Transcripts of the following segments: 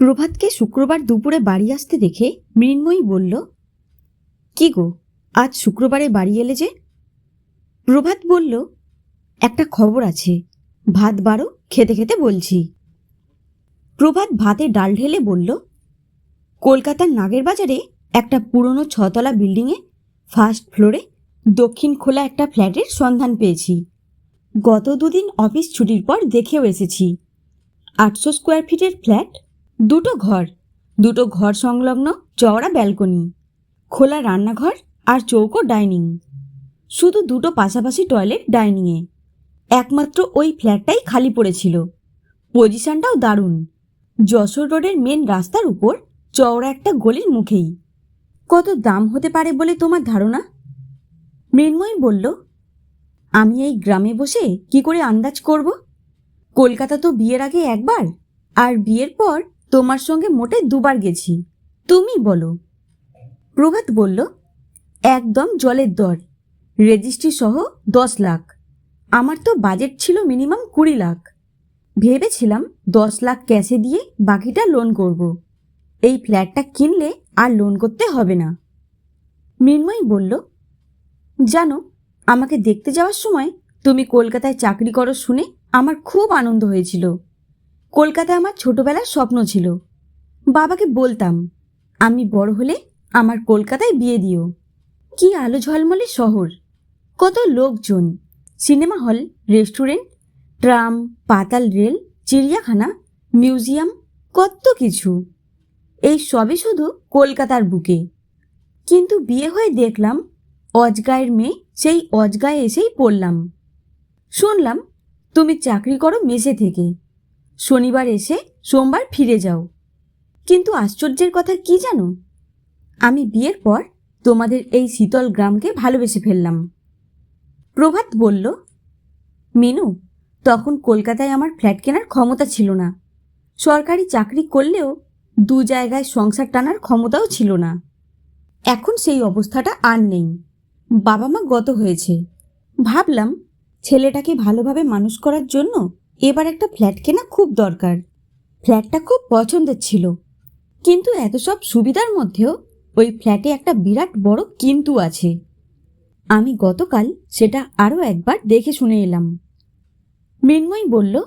প্রভাতকে শুক্রবার দুপুরে বাড়ি আসতে দেখে মৃন্ময়ী বলল, কি গো, আজ শুক্রবারে বাড়ি এলে যে? প্রভাত বলল, একটা খবর আছে, ভাত বারো খেতে খেতে বলছি। প্রভাত ভাতে ডাল ঢেলে বলল, কলকাতার নাগের বাজারে একটা পুরনো ছতলা বিল্ডিংয়ে ফার্স্ট ফ্লোরে দক্ষিণ খোলা একটা ফ্ল্যাটের সন্ধান পেয়েছি। গত দুদিন অফিস ছুটির পর দেখেও এসেছি। আটশো স্কোয়ার ফিটের ফ্ল্যাট দুটো ঘর। দুটো ঘর সংলগ্ন চওড়া ব্যালকনি, খোলা রান্নাঘর আর চৌকো ডাইনিং। শুধু দুটো পাশাপাশি টয়লেট ডাইনিংয়ে। একমাত্র ওই ফ্ল্যাটটাই খালি পড়েছিল। পজিশনটাও দারুণ। যশোর রোডের মেন রাস্তার উপর চওড়া একটা গলির মুখেই। কত দাম হতে পারে বলে তোমার ধারণা? মৃন্ময়ী বলল, আমি এই গ্রামে বসে কি করে আন্দাজ করব? কলকাতা তো বিয়ের আগে একবার, আর বিয়ের পর তোমার সঙ্গে মোটে দুবার গেছি। তুমি বলো। প্রভাত বলল, একদম জলের দর। রেজিস্ট্রি সহ দশ লাখ। আমার তো বাজেট ছিল মিনিমাম কুড়ি লাখ। ভেবেছিলাম দশ লাখ ক্যাশে দিয়ে বাকিটা লোন করব। এই ফ্ল্যাটটা কিনলে আর লোন করতে হবে না। মৃন্ময়ী বলল, জানো, আমাকে দেখতে যাওয়ার সময় তুমি কলকাতায় চাকরি করো শুনে আমার খুব আনন্দ হয়েছিল। কলকাতায় আমার ছোটবেলার স্বপ্ন ছিল। বাবাকে বলতাম, আমি বড় হলে আমার কলকাতায় বিয়ে দিও। কি আলো ঝলমলে শহর, কত লোকজন, সিনেমা হল, রেস্টুরেন্ট, ট্রাম, পাতাল রেল, চিড়িয়াখানা, মিউজিয়াম, কত কিছু। এই সবই শুধু কলকাতার বুকে। কিন্তু বিয়ে হয়ে দেখলাম, অজগায়ের মেয়ে, সেই অজগায়ে এসেই পড়লাম। শুনলাম, তুমি চাকরি করো মেসে থেকে। শনিবার এসে সোমবার ফিরে যাও। কিন্তু আশ্চর্যের কথা কি জানো? আমি বিয়ের পর তোমাদের এই শীতল গ্রামকে ভালোবেসে ফেললাম। প্রভাত বলল, মিনু, তখন কলকাতায় আমার ফ্ল্যাট কেনার ক্ষমতা ছিল না। সরকারি চাকরি করলেও দু জায়গায় সংসার টানার ক্ষমতাও ছিল না। এখন সেই অবস্থাটা আর নেই। বাবা মা গত হয়েছে। ভাবলাম ছেলেটাকে ভালোভাবে মানুষ করার জন্য এবার একটা ফ্ল্যাট কেনা খুব দরকার। ফ্ল্যাটটা খুব পছন্দের ছিল। কিন্তু এত সব সুবিধার মধ্যেও ওই ফ্ল্যাটে একটা বিরাট বড় কিন্তু আছে। আমি গতকাল সেটা আরও একবার দেখে শুনে এলাম। মৃন্ময়ী বলল,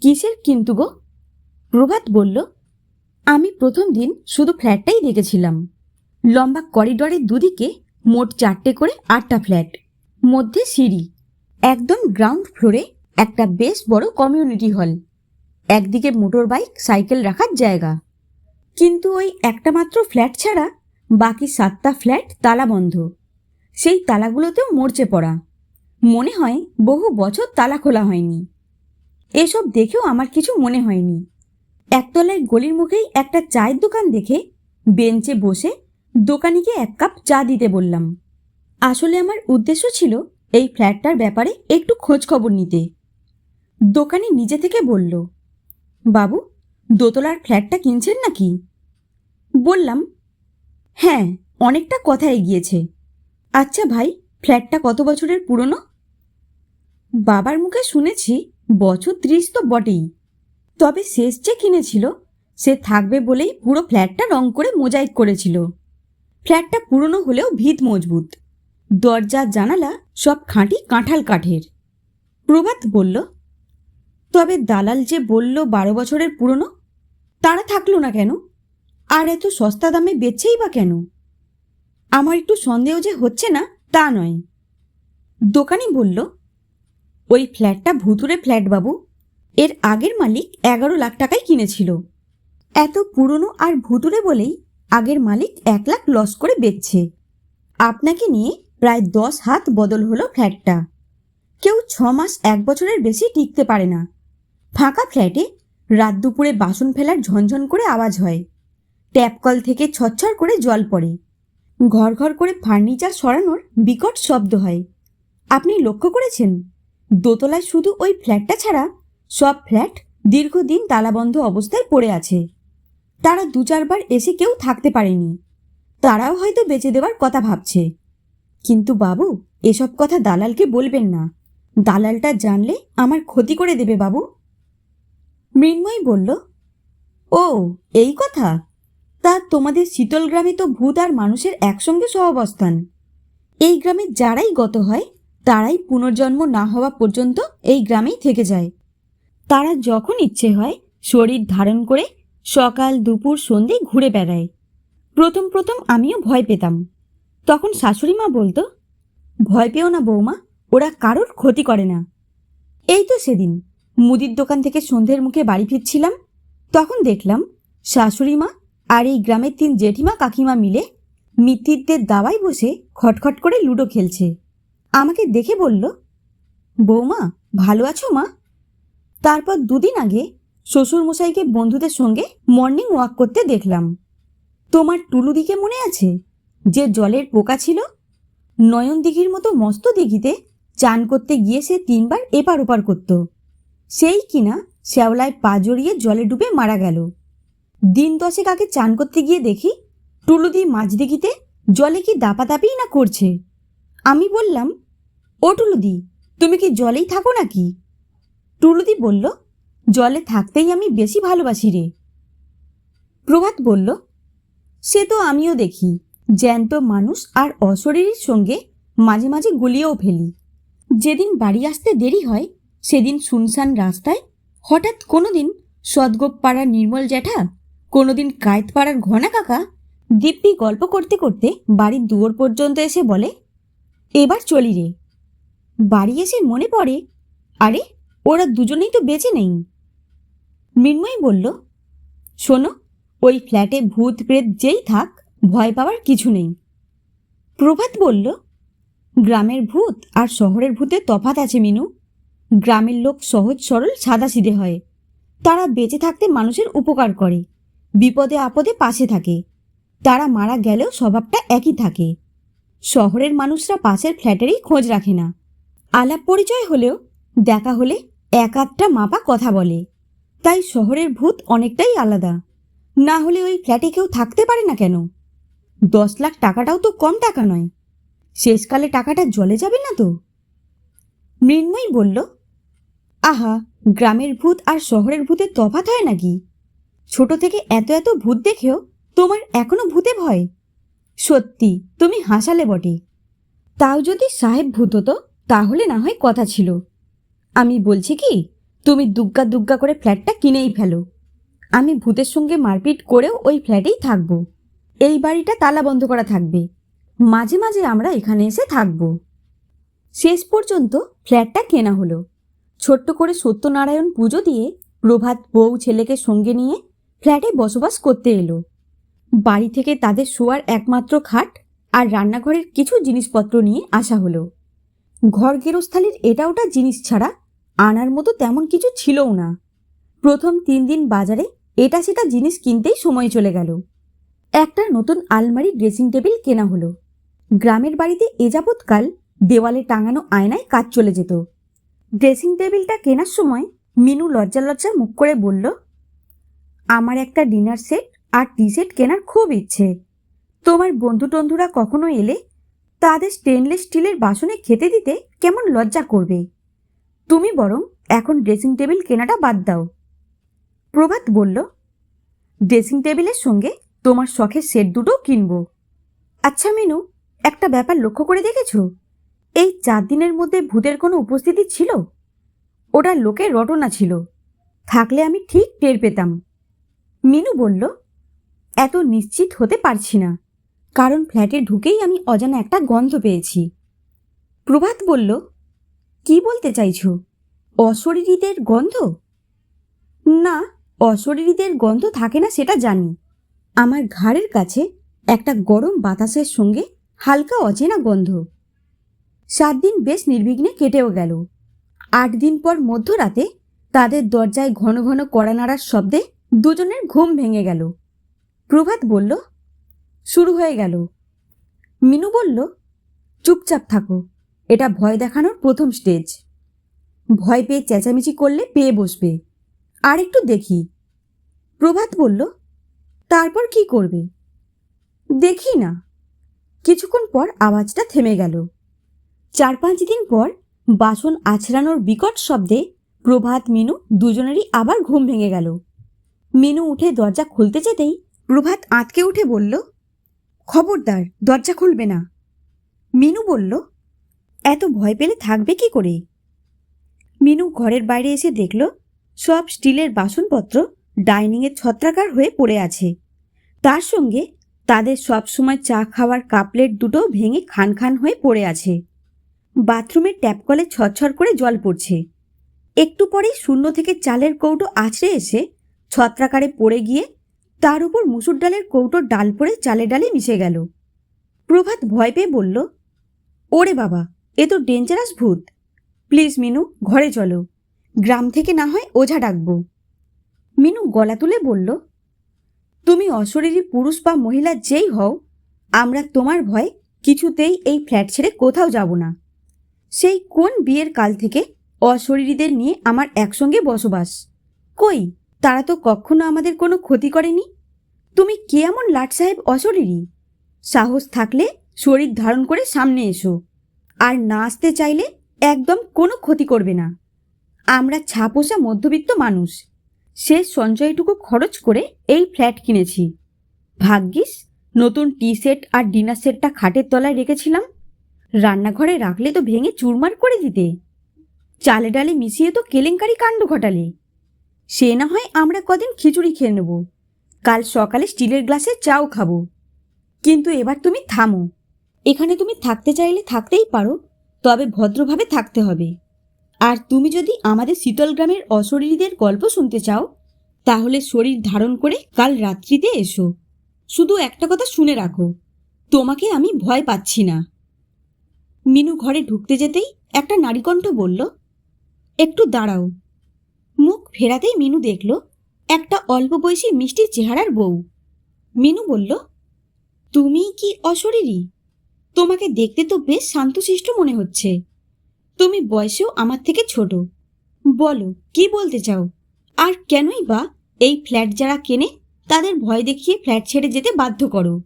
কিসের কিন্তু গো? প্রভাত বলল, আমি প্রথম দিন শুধু ফ্ল্যাটটাই দেখেছিলাম। লম্বা করিডরের দুদিকে মোট চারটে করে আটটা ফ্ল্যাট, মধ্যে সিঁড়ি, একদম গ্রাউন্ড ফ্লোরে একটা বেশ বড় কমিউনিটি হল একদিকে মোটর বাইক সাইকেল রাখার জায়গা। কিন্তু ওই একটা মাত্র ফ্ল্যাট ছাড়া বাকি সাতটা ফ্ল্যাট তালা বন্ধ। সেই তালাগুলোতেও মরচে পড়া। মনে হয় বহু বছর তালা খোলা হয়নি। এসব দেখেও আমার কিছু মনে হয়নি। একতলায় গলির মুখেই একটা চায়ের দোকান দেখে বেঞ্চে বসে দোকানিকে এক কাপ চা দিতে বললাম। আসলে আমার উদ্দেশ্য ছিল এই ফ্ল্যাটটার ব্যাপারে একটু খোঁজ খবর নিতে। দোকানি নিজে থেকে বলল, বাবু, দোতলার ফ্ল্যাটটা কিনছেন নাকি? বললাম হ্যাঁ অনেকটা কথা এগিয়েছে। আচ্ছা ভাই, ফ্ল্যাটটা কত বছরের পুরনো? বাবার মুখে শুনেছি, বছর ত্রিশ তো বটেই। তবে শেষ যে কিনেছিল, সে থাকবে বলেই পুরো ফ্ল্যাটটা রং করে মোজাইক করেছিল। ফ্ল্যাটটা পুরনো হলেও ভিত মজবুত। দরজা জানালা সব খাঁটি কাঁঠাল কাঠের। প্রভাত বলল তবে দালাল যে বলল বারো বছরের পুরনো, তারা থাকল না কেন? আর এত সস্তা দামে বেচছেই বা কেন? আমার একটু সন্দেহ যে হচ্ছে না, তা নয়। দোকানি বলল, ওই ফ্ল্যাটটা ভুতুরে ফ্ল্যাট বাবু। এর আগের মালিক এগারো লাখ টাকায় কিনেছিল। এত পুরনো আর ভুতুরে বলেই আগের মালিক এক লাখ লস করে বেচছে। আপনাকে নিয়ে প্রায় দশ হাত বদল হলো ফ্ল্যাটটা। কেউ ছ মাস এক বছরের বেশি টিকতে পারে না। ফাঁকা ফ্ল্যাটে রাত দুপুরে বাসন ফেলার ঝনঝন করে আওয়াজ হয়। ট্যাপ কল থেকে ছচ্ছর করে জল পড়ে। ঘর ঘর করে ফার্নিচার সরানোর বিকট শব্দ হয়। আপনি লক্ষ্য করেছেন? দোতলায় শুধু ওই ফ্ল্যাটটা ছাড়া সব ফ্ল্যাট দীর্ঘদিন তালাবন্ধ অবস্থায় পড়ে আছে। তারা দু চারবার এসে কেউ থাকতে পারেনি। তারাও হয়তো বেঁচে দেওয়ার কথা ভাবছে। কিন্তু বাবু, এসব কথা দালালকে বলবেন না। দালালটা জানলে আমার ক্ষতি করে দেবে বাবু। মৃন্ময়ী বলল, ও, এই কথা? তা তোমাদের শীতল গ্রামে তো ভূত আর মানুষের একসঙ্গে সহাবস্থান। এই গ্রামে যারাই গত হয়, তারাই পুনর্জন্ম না হওয়া পর্যন্ত এই গ্রামেই থেকে যায়। তারা যখন ইচ্ছে হয়, শরীর ধারণ করে সকাল, দুপুর, সন্ধে ঘুরে বেড়ায়। প্রথম প্রথম আমিও ভয় পেতাম। তখন শাশুড়ি মা বলতো, ভয় পেও না বৌমা, ওরা কারোর ক্ষতি করে না। এই তো সেদিন। মুদির দোকান থেকে সন্ধ্যের মুখে বাড়ি ফিরছিলাম। তখন দেখলাম শাশুড়ি মা আর এই গ্রামের তিন জেঠিমা কাকিমা মিলে মিত্তিরদের দাওয়ায় বসে খটখট করে লুডো খেলছে। আমাকে দেখে বলল, বৌমা, ভালো আছো মা? তারপর দুদিন আগে শ্বশুরমশাইকে বন্ধুদের সঙ্গে মর্নিং ওয়াক করতে দেখলাম। তোমার টুলুদিকে মনে আছে? যে জলের পোকা ছিল? নয়ন দিঘির মতো মস্ত দিঘিতে চান করতে গিয়ে সে তিনবার এপার ওপার করত। সেই কিনা শ্যাওলায় পা জড়িয়ে জলে ডুবে মারা গেল। দিন দশেক আগে চান করতে গিয়ে দেখি টুলুদি মাঝ দিঘিতে জলে কি দাপাদাপিই না করছে। আমি বললাম, ও টুলুদি, তুমি কি জলেই থাকো নাকি? টুলুদি বলল, জলে থাকতেই আমি বেশি ভালোবাসি রে। প্রভাত বলল, সে তো আমিও দেখি, জ্যান্ত মানুষ আর অশরীরের সঙ্গে মাঝে মাঝে গুলিয়েও ফেলি। যেদিন বাড়ি আসতে দেরি হয় সেদিন শুনশান রাস্তায় হঠাৎ কোনোদিন সদগোপ পাড়ার নির্মল জ্যাঠা, কোনোদিন কায়েত পাড়ার ঘনা কাকা দিব্যি গল্প করতে করতে বাড়ির দুয়ার পর্যন্ত এসে বলে, এবার চলি রে। বাড়ি এসে মনে পড়ে, আরে, ওরা দুজনেই তো বেঁচে নেই। মৃন্ময়ী বলল, শোনো, ওই ফ্ল্যাটে ভূত প্রেত যেই থাক, ভয় পাওয়ার কিছু নেই। প্রভাত বলল, গ্রামের ভূত আর শহরের ভূতের তফাত আছে মিনু। গ্রামের লোক সহজ সরল সাদাসিধে হয়। তারা বেঁচে থাকতে মানুষের উপকার করে, বিপদে আপদে পাশে থাকে। তারা মারা গেলেও স্বভাবটা একই থাকে। শহরের মানুষরা পাশের ফ্ল্যাটেরই খোঁজ রাখে না। আলাপ পরিচয় হলেও দেখা হলে এক আধটা মাপা কথা বলে। তাই শহরের ভূত অনেকটাই আলাদা। না হলে ওই ফ্ল্যাটে কেউ থাকতে পারে না কেন? দশ লাখ টাকাটাও তো কম টাকা নয়। শেষকালে টাকাটা জলে যাবে না তো? মৃন্ময়ী বলল আহা, গ্রামের ভূত আর শহরের ভূতের তফাৎ হয় নাকি? ছোট থেকে এত এত ভূত দেখেও তোমার এখনও ভূতে ভয়? সত্যি, তুমি হাসালে বটে। তাও যদি সাহেব ভূত হতো, তাহলে না হয় কথা ছিল। আমি বলছি কি, তুমি দুগ্গা দুগ্গা করে ফ্ল্যাটটা কিনেই ফেলো। আমি ভূতের সঙ্গে মারপিট করেও ওই ফ্ল্যাটেই থাকব। এই বাড়িটা তালা বন্ধ করা থাকবে। মাঝে মাঝে আমরা এখানে এসে থাকব। শেষ পর্যন্ত ফ্ল্যাটটা কেনা হলো। ছোট্ট করে সত্যনারায়ণ পুজো দিয়ে প্রভাত বউ ছেলেকে সঙ্গে নিয়ে ফ্ল্যাটে বসবাস করতে এলো। বাড়ি থেকে তাদের শোয়ার একমাত্র খাট আর রান্নাঘরের কিছু জিনিসপত্র নিয়ে আসা হলো। ঘর গেরস্থালির এটা ওটা জিনিস ছাড়া আনার মতো তেমন কিছু ছিলও না। প্রথম তিন দিন বাজারে এটা সেটা জিনিস কিনতেই সময় চলে গেল। একটা নতুন আলমারি ড্রেসিং টেবিল কেনা হলো। গ্রামের বাড়িতে এ যাবৎকাল দেওয়ালে টাঙানো আয়নায় কাজ চলে যেত। ড্রেসিং টেবিলটা কেনার সময় মিনু লজ্জা লজ্জা মুখ করে বলল, আমার একটা ডিনার সেট আর টি সেট কেনার খুব ইচ্ছে। তোমার বন্ধু টন্ধুরা কখনো এলে তাদের স্টেনলেস স্টিলের বাসনে খেতে দিতে কেমন লজ্জা করবে? তুমি বরং এখন ড্রেসিং টেবিল কেনাটা বাদ দাও। প্রভাত বলল, ড্রেসিং টেবিলের সঙ্গে তোমার শখের সেট দুটোও কিনব। আচ্ছা মিনু, একটা ব্যাপার লক্ষ্য করে দেখেছ? এই চার দিনের মধ্যে ভূতের কোনো উপস্থিতি ছিল? ওটা লোকের রটনা ছিল। থাকলে আমি ঠিক টের পেতাম। মিনু বলল, এত নিশ্চিত হতে পারছি না। কারণ ফ্ল্যাটে ঢুকেই আমি অজানা একটা গন্ধ পেয়েছি। প্রভাত বলল, কি বলতে চাইছো? অশরীরীদের গন্ধ? না, অশরীরীদের গন্ধ থাকে না সেটা জানি। আমার ঘাড়ের কাছে একটা গরম বাতাসের সঙ্গে হালকা অচেনা গন্ধ। সাত দিন বেশ নির্বিঘ্নে কেটেও গেল। আট দিন পর মধ্যরাতে তাদের দরজায় ঘন ঘন কড়া নাড়ার শব্দে দুজনের ঘুম ভেঙে গেল। প্রভাত বলল, শুরু হয়ে গেল। মিনু বলল, চুপচাপ থাকো, এটা ভয় দেখানোর প্রথম স্টেজ ভয় পেয়ে চেঁচামেচি করলে পেয়ে বসবে। আর একটু দেখি। প্রভাত বলল, তারপর কি করবে? দেখি না। কিছুক্ষণ পর আওয়াজটা থেমে গেল। চার পাঁচ দিন পর বাসন আছড়ানোর বিকট শব্দে প্রভাত মিনু দুজনেরই আবার ঘুম ভেঙে গেল। মিনু উঠে দরজা খুলতে যেতেই প্রভাত আঁতকে উঠে বলল, খবরদার, দরজা খুলবে না। মিনু বলল, এত ভয় পেলে থাকবে কি করে? মিনু ঘরের বাইরে এসে দেখল, সব স্টিলের বাসনপত্র ডাইনিংয়ের ছত্রাকার হয়ে পড়ে আছে। তার সঙ্গে তাদের সবসময় চা খাওয়ার কাপলেট দুটো ভেঙে খান খান হয়ে পড়ে আছে। বাথরুমের ট্যাপ কলে ছরছর করে জল পড়ছে। একটু পরেই শূন্য থেকে চালের কৌটো আছড়ে এসে ছত্রাকারে পড়ে গিয়ে তার উপর মুসুর ডালের কৌটোর ডাল পড়ে চালে ডালে মিশে গেল। প্রভাত ভয় পেয়ে বলল, ওরে বাবা, এ তো ডেঞ্জারাস ভূত। প্লিজ মিনু, ঘরে চলো। গ্রাম থেকে না হয় ওঝা ডাকবো। মিনু গলা তুলে বলল, তুমি অশরীরী পুরুষ বা মহিলা যেই হও, আমরা তোমার ভয় কিছুতেই এই ফ্ল্যাট ছেড়ে কোথাও যাব না। সেই কোন বিয়ের কাল থেকে অশরীরীদের নিয়ে আমার একসঙ্গে বসবাস? কই, তারা তো কখনো আমাদের কোনো ক্ষতি করেনি? তুমি কে এমন লাট সাহেব অশরীরী? সাহস থাকলে শরীর ধারণ করে সামনে এসো, আর না আসতে চাইলে একদম কোনো ক্ষতি করবে না। আমরা ছাপোষা মধ্যবিত্ত মানুষ, সে সঞ্চয়টুকু খরচ করে এই ফ্ল্যাট কিনেছি। ভাগ্যিস, নতুন টি সেট আর ডিনার সেটটা খাটের তলায় রেখেছিলাম। রান্নাঘরে রাখলে তো ভেঙে চুরমার করে দিতে। চালে ডালে মিশিয়ে তো কেলেঙ্কারি কাণ্ড ঘটালে। সে না হয় আমরা কদিন খিচুড়ি খেয়ে নেব। কাল সকালে স্টিলের গ্লাসে চাও খাব। কিন্তু এবার তুমি থামো। এখানে তুমি থাকতে চাইলে থাকতেই পারো, তবে ভদ্রভাবে থাকতে হবে। আর তুমি যদি আমাদের শীতল গ্রামের অশরীরীদের গল্প শুনতে চাও, তাহলে শরীর ধারণ করে কাল রাত্রিতে এসো। শুধু একটা কথা শুনে রাখো, তোমাকে আমি ভয় পাচ্ছি না। মিনু ঘরে ঢুকতে যেতেই একটা নারীকণ্ঠ বলল, একটু দাঁড়াও। মুখ ফেরাতেই মিনু দেখল একটা অল্প বয়সী মিষ্টি চেহারার বউ। মিনু বলল তুমি কি অশরীরী? তোমাকে দেখতে তো বেশ শান্তশিষ্ট মনে হচ্ছে। তুমি বয়সেও আমার থেকে ছোট। বলো, কি বলতে চাও? আর কেনই বা এই ফ্ল্যাট যারা কেনে, তাদের ভয় দেখিয়ে ফ্ল্যাট ছেড়ে যেতে বাধ্য করো।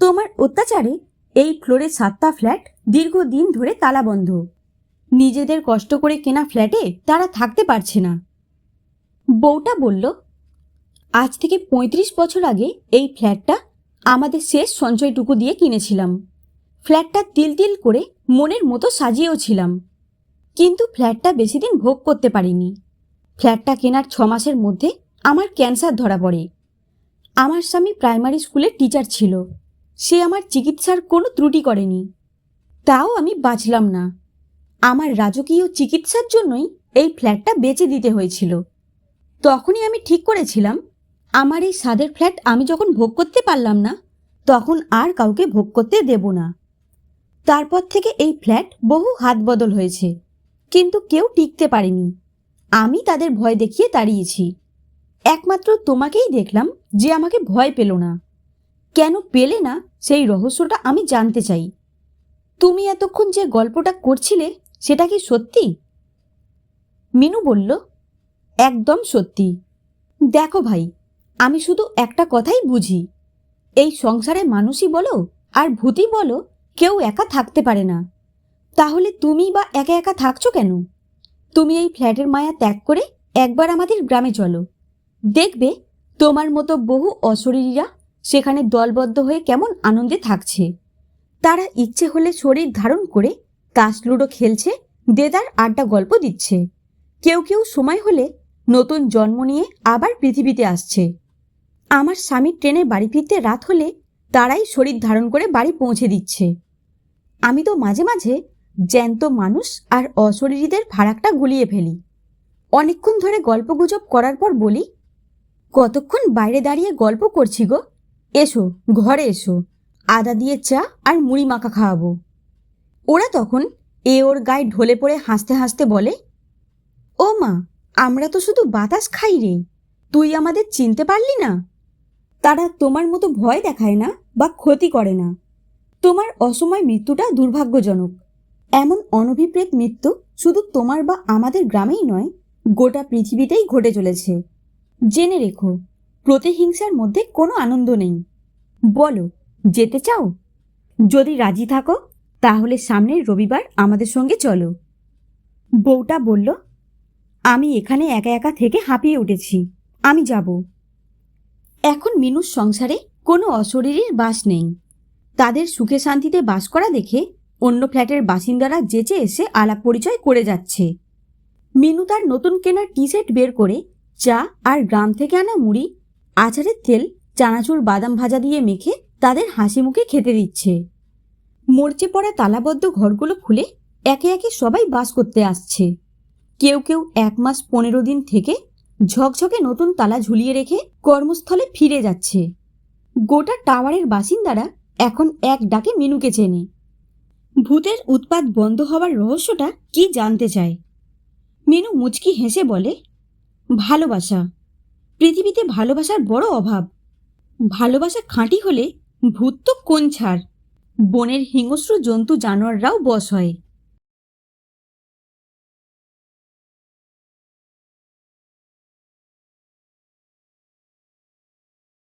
তোমার অত্যাচারে এই ফ্লোরে সাতটা ফ্ল্যাট দীর্ঘদিন ধরে তালাবন্ধ নিজেদের কষ্ট করে কেনা ফ্ল্যাটে তারা থাকতে পারছে না। বউটা বলল, আজ থেকে পঁয়ত্রিশ বছর আগে এই ফ্ল্যাটটা আমাদের শেষ সঞ্চয়টুকু দিয়ে কিনেছিলাম। ফ্ল্যাটটা তিল তিল করে মনের মতো সাজিয়েও ছিলাম। কিন্তু ফ্ল্যাটটা বেশি দিন ভোগ করতে পারিনি। ফ্ল্যাটটা কেনার ছ মাসের মধ্যে আমার ক্যান্সার ধরা পড়ে। আমার স্বামী প্রাইমারি স্কুলের টিচার ছিল। সে আমার চিকিৎসার কোনো ত্রুটি করেনি। তাও আমি বাঁচলাম না। আমার রাজকীয় চিকিৎসার জন্যই এই ফ্ল্যাটটা বেচে দিতে হয়েছিল। তখনই আমি ঠিক করেছিলাম, আমার এই স্বাদের ফ্ল্যাট আমি যখন ভোগ করতে পারলাম না, তখন আর কাউকে ভোগ করতে দেব না। তারপর থেকে এই ফ্ল্যাট বহু হাত বদল হয়েছে, কিন্তু কেউ টিকতে পারেনি। আমি তাদের ভয় দেখিয়ে দাঁড়িয়েছি একমাত্র তোমাকেই দেখলাম যে আমাকে ভয় পেল না। কেন পেলে না? সেই রহস্যটা আমি জানতে চাই। তুমি এতক্ষণ যে গল্পটা করছিলে, সেটা কি সত্যি? মিনু বলল, একদম সত্যি। দেখো ভাই, আমি শুধু একটা কথাই বুঝি। এই সংসারে মানুষই বলো আর ভূতি বলো, কেউ একা থাকতে পারে না। তাহলে তুমি বা একা একা থাকছো কেন? তুমি এই ফ্ল্যাটের মায়া ত্যাগ করে একবার আমাদের গ্রামে চলো। দেখবে তোমার মতো বহু অশরীরীরা সেখানে দলবদ্ধ হয়ে কেমন আনন্দে থাকছে। তারা ইচ্ছে হলে শরীর ধারণ করে তাস লুডো খেলছে, দেদার আড্ডা গল্প দিচ্ছে। কেউ কেউ সময় হলে নতুন জন্ম নিয়ে আবার পৃথিবীতে আসছে। আমার স্বামীর ট্রেনে বাড়ি ফিরতে রাত হলে তারাই শরীর ধারণ করে বাড়ি পৌঁছে দিচ্ছে। আমি তো মাঝে মাঝে জ্যান্ত মানুষ আর অশরীরীদের ফারাকটা গুলিয়ে ফেলি। অনেকক্ষণ ধরে গল্পগুজব করার পর বলি, কতক্ষণ বাইরে দাঁড়িয়ে গল্প করছি গো? এসো, ঘরে এসো। আদা দিয়ে চা আর মুড়ি মাখা খাওয়াবো। ওরা তখন এ ওর গায়ে ঢলে পড়ে হাসতে হাসতে বলে, ও মা, আমরা তো শুধু বাতাস খাই রে, তুই আমাদের চিনতে পারলি না? তারা তোমার মতো ভয় দেখায় না বা ক্ষতি করে না। তোমার অসময় মৃত্যুটা দুর্ভাগ্যজনক। এমন অনভিপ্রেত মৃত্যু শুধু তোমার বা আমাদের গ্রামেই নয়, গোটা পৃথিবীতেই ঘটে চলেছে। জেনে রেখো প্রতিহিংসার মধ্যে কোনো আনন্দ নেই। বলো, যেতে চাও? যদি রাজি থাকো, তাহলে সামনের রবিবার আমাদের সঙ্গে চলো। বউটা বলল, আমি এখানে একা একা থেকে হাঁপিয়ে উঠেছি, আমি যাব। এখন মিনুর সংসারে কোনো অশরীরীর বাস নেই। তাদের সুখে শান্তিতে বাস করা দেখে অন্য ফ্ল্যাটের বাসিন্দারা যেচে এসে আলাপ পরিচয় করে যাচ্ছে। মিনু তার নতুন কেনা টি শার্ট বের করে চা আর গ্রাম থেকে আনা মুড়ি আচারের তেল, চানাচুর বাদাম ভাজা দিয়ে মেখে তাদের হাসি মুখে খেতে দিচ্ছে। মরচে পড়া তালাবদ্ধ ঘরগুলো খুলে একে একে সবাই বাস করতে আসছে। কেউ কেউ এক মাস পনেরো দিন থেকে ঝকঝকে নতুন তালা ঝুলিয়ে রেখে কর্মস্থলে ফিরে যাচ্ছে। গোটা টাওয়ারের বাসিন্দারা এখন এক ডাকে মিনুকে চেনে। ভূতের উৎপাত বন্ধ হওয়ার রহস্যটা কি জানতে চায়? মিনু মুচকি হেসে বলে, ভালোবাসা। পৃথিবীতে ভালোবাসার বড় অভাব। ভালোবাসা খাঁটি হলে ভূত তো কোন ছাড়? বনের হিংস্র জন্তু জানোয়াররাও বশ হয়।